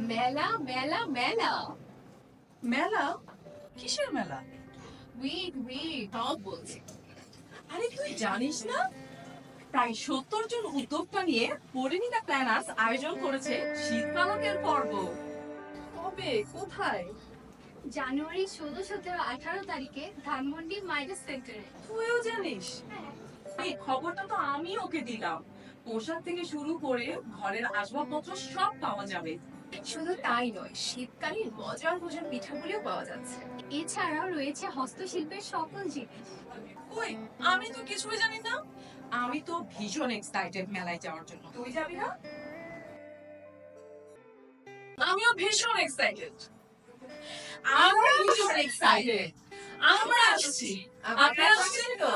মেলা মেলা মেলা। মেলা? কিসের মেলা? উইট উইট টক বলছে। আরে তুই জানিস না? প্রায় সত্তর জন উদ্যোক্তা নিয়ে পরিণীতা প্ল্যানার্স আয়োজন করেছে শীতকালকের পর্ব। কবে? কোথায়? জানুয়ারি ষোলো সতেরো আঠারো তারিখে ধানমন্ডি মাইনাস সেন্টারে। তুইও জানিস? হ্যাঁ। খবরটা তো আমি ওকে দিলাম। পোশাক থেকে শুরু করে ঘরের আসবাবপত্র সব পাওয়া যাবে। শুধু তাই নয় শীতকালীন মজার মজার পিঠাগুলিও পাওয়া যাচ্ছে। এছাড়াও রয়েছে হস্তশিল্পের সকল জিনিস। কই আমি তো কিছুই জানি না। আমি তো ভীষণ এক্সাইটেড মেলায় যাওয়ার জন্য। তুই যাবি না? আমিও ভীষণ এক্সাইটেড আমরা ভীষণ এক্সাইটেড আমরা আসছি। আপনারা আসছেন তো